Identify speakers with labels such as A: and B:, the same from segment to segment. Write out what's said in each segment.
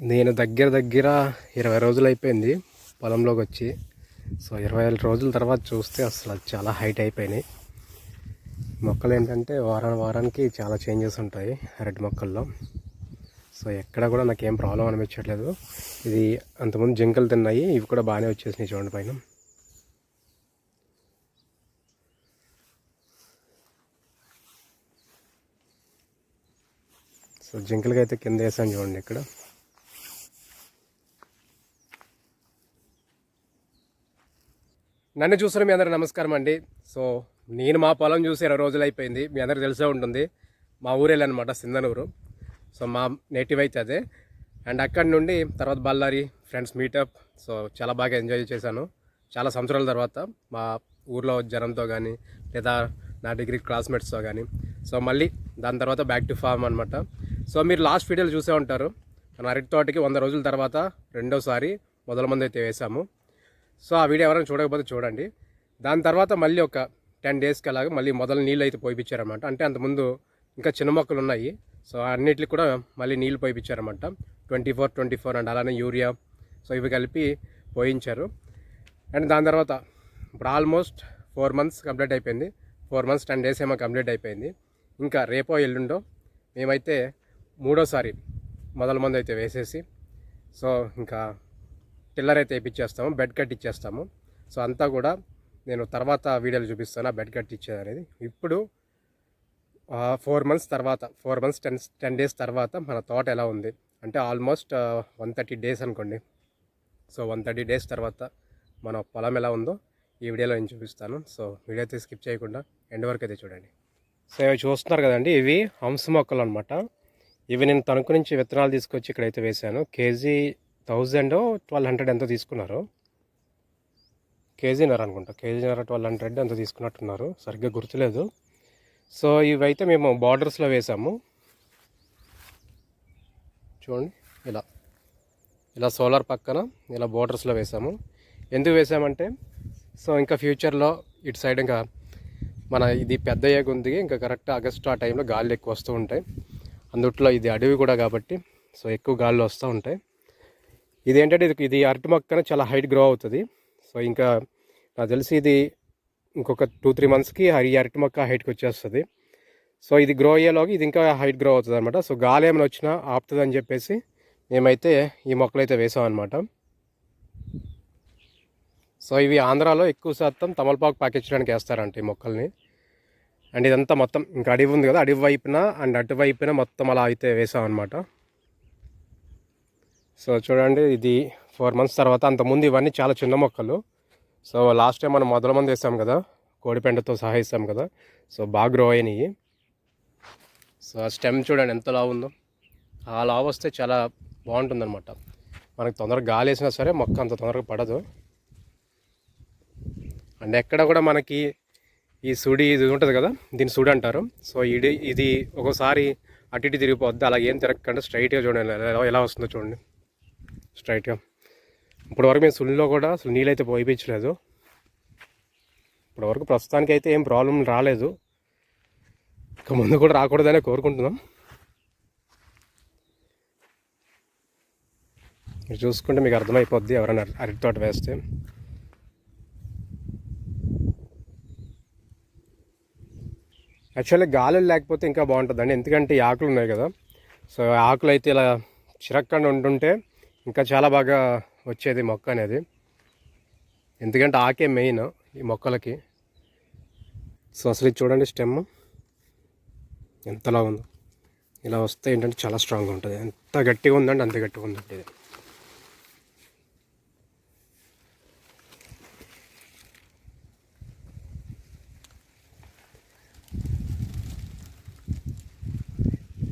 A: నేను దగ్గర దగ్గర ఇరవై రోజులు అయిపోయింది పొలంలోకి వచ్చి. సో ఇరవై రోజుల తర్వాత చూస్తే అసలు చాలా హైట్ అయిపోయినాయి. మొక్కలు ఏంటంటే వారం వారానికి చాలా చేంజెస్ ఉంటాయి అరటి మొక్కల్లో. సో ఎక్కడ కూడా నాకు ప్రాబ్లం అనిపించట్లేదు. ఇది అంతకుముందు జింకలు తిన్నాయి ఇవి కూడా బాగానే వచ్చేసినాయి చూడండి పైన. సో జింకలకి అయితే కింద వేసాను చూడండి ఇక్కడ. నన్ను చూసిన మీ అందరూ నమస్కారం అండి. సో నేను మా పొలం చూసి ఇరవై రోజులు అయిపోయింది. మీ అందరికి తెలిసే ఉంటుంది. మా ఊరేళ్ళనమాట సింధనూరు. సో మా నేటివ్ అయితే అదే. అండ్ అక్కడి నుండి తర్వాత బళ్ళారి ఫ్రెండ్స్ మీటప్ సో చాలా బాగా ఎంజాయ్ చేశాను. చాలా సంవత్సరాల తర్వాత మా ఊర్లో జనంతో కానీ లేదా నా డిగ్రీ క్లాస్మేట్స్తో కానీ సో మళ్ళీ దాని తర్వాత బ్యాక్ టు ఫార్మ్ అనమాట సో మీరు లాస్ట్ వీడియోలు చూసే ఉంటారు. మన అరటి తోటకి వంద రోజుల తర్వాత రెండోసారి మొదల మంది అయితే వేసాము. సో ఆ వీడియో ఎవరైనా చూడకపోతే చూడండి. దాని తర్వాత మళ్ళీ ఒక టెన్ డేస్కి అలాగా మళ్ళీ మొదలు నీళ్ళు అయితే పోయిపించారన్నమాట అంటే అంతకుముందు ఇంకా చిన్న మొక్కలు ఉన్నాయి. సో అన్నిటికి కూడా మళ్ళీ నీళ్ళు పోయిపించారన్నమాట twenty four twenty four and అలానే యూరియా. సో ఇవి కలిపి పోయించారు. అండ్ దాని తర్వాత ఇప్పుడు ఆల్మోస్ట్ ఫోర్ మంత్స్ కంప్లీట్ అయిపోయింది. ఫోర్ మంత్స్ టెన్ డేస్ ఏమో కంప్లీట్ అయిపోయింది. ఇంకా రేపో ఎల్లుండో మేమైతే మూడోసారి మొదల మంది అయితే వేసేసి సో ఇంకా టిల్లర్ అయితే వేయించేస్తాము బెడ్ కట్ ఇచ్చేస్తాము. సో అంతా కూడా నేను తర్వాత వీడియోలు చూపిస్తాను ఆ బెడ్ కట్ ఇచ్చేది అనేది. ఇప్పుడు ఫోర్ మంత్స్ తర్వాత four months ten ten days తర్వాత మన తోట ఎలా ఉంది? అంటే ఆల్మోస్ట్ వన్ థర్టీ డేస్ అనుకోండి. సో వన్ థర్టీ డేస్ తర్వాత మన పొలం ఎలా ఉందో ఈ వీడియోలో నేను చూపిస్తాను. సో వీడియో అయితే స్కిప్ చేయకుండా ఎండ్ వరకు అయితే చూడండి. సో ఇవి చూస్తున్నారు కదండి ఇవి హంస మొక్కలు అనమాట ఇవి నేను తణుకు నుంచి విత్తనాలు తీసుకొచ్చి ఇక్కడైతే వేశాను. కేజీ థౌజండ్ ట్వెల్వ్ హండ్రెడ్ ఎంతో తీసుకున్నారు. కేజీనర్ అనుకుంటా. కేజీనర్ ట్వెల్వ్ హండ్రెడ్ ఎంతో తీసుకున్నట్టున్నారు. సరిగ్గా గుర్తులేదు. సో ఇవైతే మేము బార్డర్స్లో వేసాము. చూడండి ఇలా. ఇలా సోలార్ పక్కన ఇలా బోర్డర్స్లో వేసాము. ఎందుకు వేసామంటే సో ఇంకా ఫ్యూచర్లో ఇటు సైడ్ ఇంకా మన ఇది పెద్ద ఏగ ఉంది. ఇంకా కరెక్ట్ ఆగస్టు ఆ టైంలో గాలి ఎక్కువ వస్తూ ఉంటాయి. అందుట్లో ఇది అడవి కూడా కాబట్టి సో ఎక్కువ గాల్లో వస్తూ ఉంటాయి. ఇది ఏంటంటే ఇది ఇది అరటి మొక్కన చాలా హైట్ గ్రో అవుతుంది. సో ఇంకా నాకు తెలిసి ఇది ఇంకొక టూ త్రీ మంత్స్కి ఈ అరటి మొక్క హైట్కి వచ్చేస్తుంది. సో ఇది గ్రో అయ్యేలోకి ఇది ఇంకా హైట్ గ్రో అవుతుంది అనమాట సో గాలి ఏమైనా వచ్చినా ఆపుతుంది అని చెప్పేసి మేమైతే ఈ మొక్కలు అయితే వేసాం అనమాట సో ఇవి ఆంధ్రాలో ఎక్కువ శాతం తమలపాకు పాకించడానికి వేస్తారంట ఈ మొక్కల్ని. అండ్ ఇదంతా మొత్తం ఇంకా అడవి ఉంది కదా అడవి వైపున అండ్ అటువైపున మొత్తం అలా అయితే వేసాం అనమాట సో చూడండి ఇది ఫోర్ మంత్స్ తర్వాత అంతకుముందు ఇవన్నీ చాలా చిన్న మొక్కలు. సో లాస్ట్ టైం మనం మొదల మంది వేసాం కదా కోడిపెండతో సహా ఇస్తాం కదా సో బాగా గ్రో అయినాయి. సో ఆ స్టెమ్ చూడండి ఎంత లావు ఉందో. ఆ లావు వస్తే చాలా బాగుంటుందన్నమాట. మనకు తొందరగా గాలి వేసినా సరే మొక్క అంత తొందరగా పడదు. అండ్ ఎక్కడ కూడా మనకి ఈ సుడి ఇది ఉంటుంది కదా దీన్ని సుడి అంటారు. సో ఇది ఇది ఒకసారి అటు ఇటు తిరిగిపోద్ది అలాగేం ఏం తిరగకుండా స్ట్రైట్గా చూడండి ఎలా ఎలా వస్తుందో చూడండి. స్ట్రైట్గా. ఇప్పటివరకు వరకు మేము సుడిలో కూడా అసలు నీళ్ళైతే పోయిపించలేదు. ఇప్పటివరకు వరకు ప్రస్తుతానికి అయితే ఏం ప్రాబ్లం రాలేదు. ఇక ముందు కూడా రాకూడదనే కోరుకుంటున్నాం. మీరు చూసుకుంటే మీకు అర్థమైపోద్ది ఎవరైనా అరటి తోట వేస్తే. యాక్చువల్లీ గాలులు లేకపోతే ఇంకా బాగుంటుందండి. ఎందుకంటే ఈ ఆకులు ఉన్నాయి కదా. సో ఆకులు అయితే ఇలా చిరక్కండి ఉంటుంటే ఇంకా చాలా బాగా వచ్చేది మొక్క అనేది. ఎందుకంటే ఆకే మెయిన్ ఈ మొక్కలకి. సో అసలు ఇది చూడండి స్టెమ్. ఎంతలా ఉందో. ఇలా వస్తే ఏంటంటే చాలా స్ట్రాంగ్గా ఉంటుంది. ఎంత గట్టిగా ఉందంటే అంత గట్టిగా ఉందండి ఇది.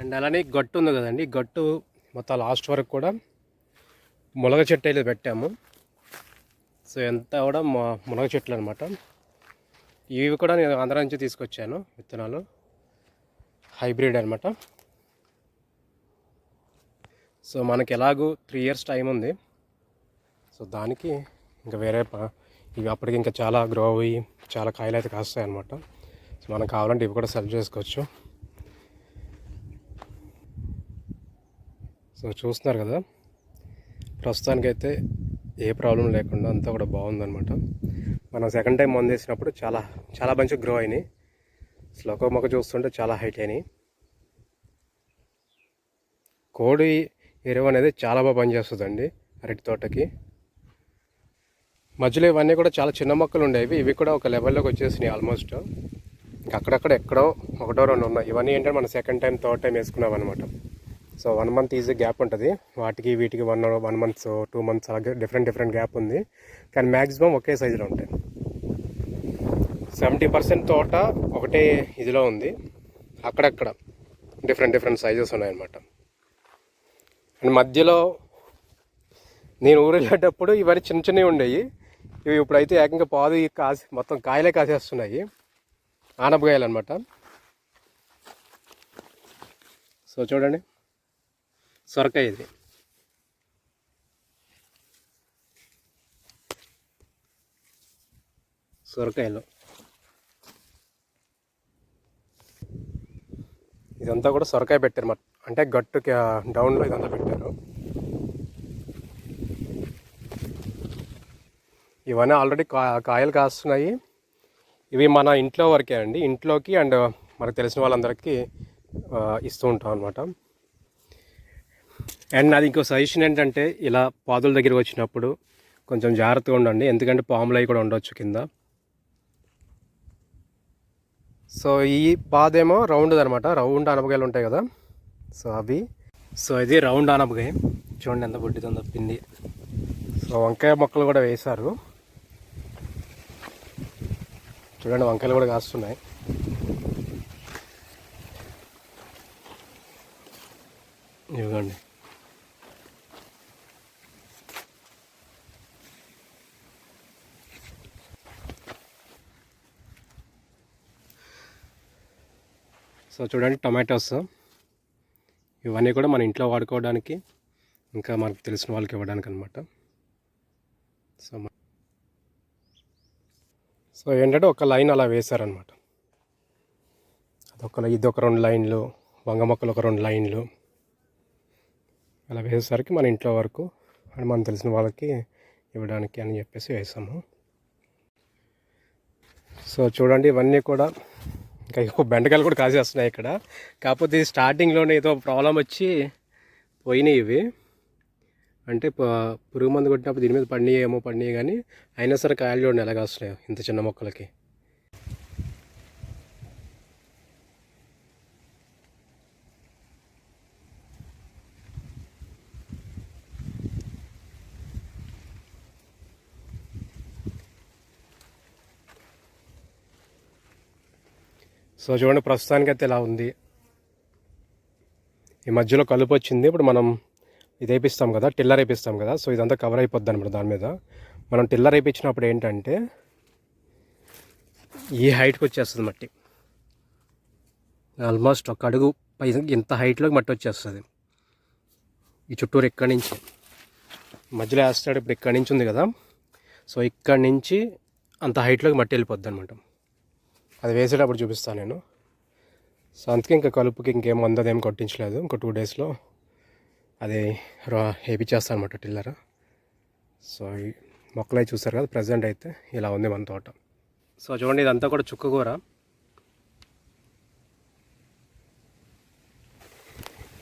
A: అండ్ అలానే గట్టు ఉంది కదండి. గట్టు మొత్తం లాస్ట్ వరకు కూడా మునగ చెట్టు అయితే పెట్టాము. సో ఎంత కూడా మా మునగ చెట్లు అనమాట ఇవి కూడా నేను ఆంధ్ర నుంచి తీసుకొచ్చాను విత్తనాలు. హైబ్రిడ్ అనమాట సో మనకి ఎలాగూ త్రీ ఇయర్స్ టైం ఉంది. సో దానికి ఇంకా వేరే ఇవి అప్పటికి ఇంకా చాలా గ్రో అయ్యి చాలా కాయలు అయితే కాస్తాయి అనమాట సో మనకు కావాలంటే ఇవి కూడా సెల్ చేసుకోవచ్చు. సో చూస్తున్నారు కదా. ప్రస్తుతానికైతే ఏ ప్రాబ్లం లేకుండా అంతా కూడా బాగుందనమాట మనం సెకండ్ టైం మందు వేసినప్పుడు చాలా చాలా మంచిగా గ్రో అయినాయి. అసలు ఒక మొక్క చూస్తుంటే చాలా హైట్ అయినాయి. కోడి ఎరువు అనేది చాలా బాగా పనిచేస్తుందండి అరటి తోటకి. మధ్యలో ఇవన్నీ కూడా చాలా చిన్న మొక్కలు ఉండేవి. ఇవి కూడా ఒక లెవెల్లోకి వచ్చేసినాయి ఆల్మోస్ట్. అక్కడక్కడ ఎక్కడో ఒకటో రెండు ఉన్నాయి. ఇవన్నీ ఏంటంటే మన సెకండ్ టైం థర్డ్ టైం వేసుకున్నాం అనమాట so one month easy gap ఉంటుంది. వాటికి వీటికి one one months two months అలాగే డిఫరెంట్ డిఫరెంట్ గ్యాప్ ఉంది. కానీ మ్యాక్సిమం ఒకే సైజులో ఉంటాయి. సెవెంటీ పర్సెంట్ తోట ఒకటే ఇదిలో ఉంది. అక్కడక్కడ డిఫరెంట్ డిఫరెంట్ సైజెస్ ఉన్నాయన్నమాట. అండ్ మధ్యలో నేను ఊరు వెళ్ళేటప్పుడు ఇవన్నీ చిన్న చిన్నవి ఉండేవి ఇవి ఇప్పుడైతే ఏకంగా పాదు కాసి మొత్తం కాయలే కాసేస్తున్నాయి. ఆనపకాయలు అనమాట సో చూడండి. సొరకాయ ఇది. సొరకాయలు. ఇదంతా కూడా సొరకాయ పెట్టారు మాట అంటే గట్టు డౌన్లో ఇదంతా పెట్టారు. ఇవన్నీ ఆల్రెడీ కా కాయలు కాస్తున్నాయి. ఇవి మన ఇంట్లో వరకే అండి. ఇంట్లోకి అండ్ మనకు తెలిసిన వాళ్ళందరికీ ఇస్తూ ఉంటాం అనమాట అండ్ నాది ఇంకో సజెషన్ ఏంటంటే ఇలా పాదుల దగ్గర వచ్చినప్పుడు కొంచెం జాగ్రత్తగా ఉండండి. ఎందుకంటే పాములు అవి కూడా ఉండొచ్చు కింద. సో ఈ పాదేమో రౌండ్ అనమాట రౌండ్ అనపకాయలు ఉంటాయి కదా. సో అవి. సో ఇది రౌండ్ అనపకాయ. చూడండి ఎంత బుడ్డితో పిండి. సో వంకాయ మొక్కలు కూడా వేశారు. చూడండి వంకాయలు కూడా కాస్తున్నాయి. ఇవ్వండి. సో చూడండి టొమాటోస్. ఇవన్నీ కూడా మన ఇంట్లో వాడుకోవడానికి ఇంకా మనకు తెలిసిన వాళ్ళకి ఇవ్వడానికి అనమాట సో సో ఏంటంటే ఒక లైన్ అలా వేశారనమాట అదొక ఇది ఒక రెండు లైన్లు వంగ మొక్కలు ఒక రెండు లైన్లు. అలా వేసేసరికి మన ఇంట్లో వరకు అని మనం తెలిసిన వాళ్ళకి ఇవ్వడానికి అని చెప్పేసి వేసాము. సో చూడండి ఇవన్నీ కూడా ఇంకా బెండకాయలు కూడా కాసేస్తున్నాయి ఇక్కడ. కాకపోతే స్టార్టింగ్లోనే ఏదో ప్రాబ్లం వచ్చి పోయినాయి ఇవి. అంటే పురుగు మందు కొట్టినప్పుడు దీని మీద పండియేమో ఏమో కానీ అయినా సరే కాయలు చూడండి ఎలా కాస్తున్నాయి ఇంత చిన్న మొక్కలకి. సో చూడండి ప్రస్తుతానికి అయితే ఇలా ఉంది. ఈ మధ్యలో కలుపు వచ్చింది. ఇప్పుడు మనం ఇది వేపిస్తాం కదా టిల్లర్ వేపిస్తాం కదా సో ఇదంతా కవర్ అయిపోద్ది అనమాట దాని మీద. మనం టిల్లర్ వేయించినప్పుడు ఏంటంటే ఈ హైట్కి వచ్చేస్తుంది మట్టి. ఆల్మోస్ట్ ఒక అడుగు పై ఇంత హైట్లోకి మట్టి వచ్చేస్తుంది. ఈ చుట్టూరు ఇక్కడి నుంచి మధ్యలో వేస్తాడు ఇప్పుడు ఇక్కడి నుంచి ఉంది కదా సో ఇక్కడి నుంచి అంత హైట్లోకి మట్టి వెళ్ళిపోద్ది అనమాట. అది వేసేటప్పుడు చూపిస్తాను నేను. సో అందుకే ఇంకా కలుపుకి ఇంకేం మందు కొట్టించలేదు. ఇంకో టూ డేస్లో అది వేపించేస్తాను అనమాట టిల్లర్. సో మొక్కలు అయితే చూస్తారు కదా ప్రజెంట్ అయితే ఇలా ఉంది మన తోట. సో చూడండి ఇదంతా కూడా చుక్కకూర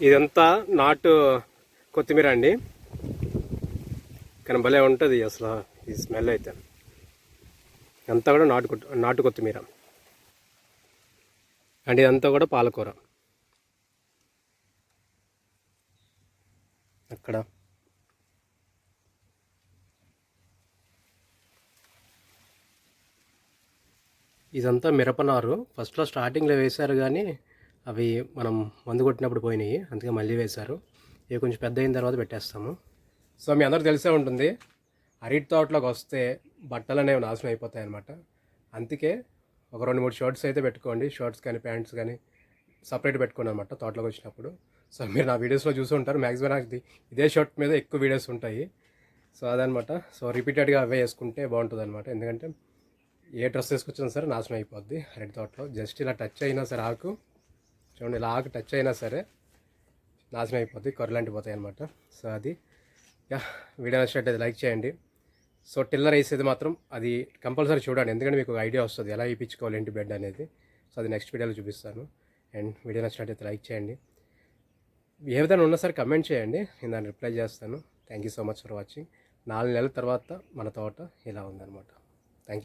A: ఇదంతా నాటు కొత్తిమీర అండి. కానీ భలే ఉంటుంది అసలు ఈ స్మెల్ అయితే. అంతా కూడా నాటు నాటు కొత్తిమీర. అండ్ ఇదంతా కూడా పాలకూర. అక్కడ. ఇదంతా మిరపనారు. ఫస్ట్లో స్టార్టింగ్లో వేశారు కానీ అవి మనం మందు కొట్టినప్పుడు పోయినాయి. అందుకే మళ్ళీ వేశారు. ఇవి కొంచెం పెద్ద అయిన తర్వాత పెట్టేస్తాము. సో మీ అందరూ తెలిసే ఉంటుంది. అరటి తోటలోకి వస్తే బట్టలు అనేవి నాశనం అయిపోతాయి అనమాట అందుకే ఒక రెండు మూడు షర్ట్స్ అయితే పెట్టుకోండి. షర్ట్స్ కానీ ప్యాంట్స్ కానీ సపరేట్ పెట్టుకోండి అనమాట తోటలోకి వచ్చినప్పుడు. సో మీరు నా వీడియోస్లో చూసి ఉంటారు. మ్యాక్సిమం నాకు ఇది- ఇదే షర్ట్ మీద ఎక్కువ వీడియోస్ ఉంటాయి. సో అదనమాట సో రిపీటెడ్గా అవే వేసుకుంటే బాగుంటుంది అనమాట ఎందుకంటే ఏ డ్రెస్ వేసుకొచ్చినా సరే నాశనం అయిపోద్ది రెడ్ తోటలో. జస్ట్ ఇలా టచ్ అయినా సరే ఆకు చూడండి ఇలా ఆకు టచ్ అయినా సరే నాశనం అయిపోద్ది కొరలాంటి పోతాయి అనమాట సో అది. యా వీడియో నచ్చినట్టు లైక్ చేయండి. సో టిల్లర్ వేసేది మాత్రం అది కంపల్సరీ చూడండి. ఎందుకంటే మీకు ఒక ఐడియా వస్తుంది ఎలా వేయించుకోవాలి ఏంటి బెడ్ అనేది. సో అది నెక్స్ట్ వీడియోలో చూపిస్తాను. అండ్ వీడియో నచ్చినట్టయితే లైక్ చేయండి. ఏ విధంగా ఉన్నా సరే కమెంట్ చేయండి. నేను దాన్ని రిప్లై చేస్తాను. Thank you so much for watching నాలుగు నెలల తర్వాత మన తోట ఇలా ఉందన్నమాట.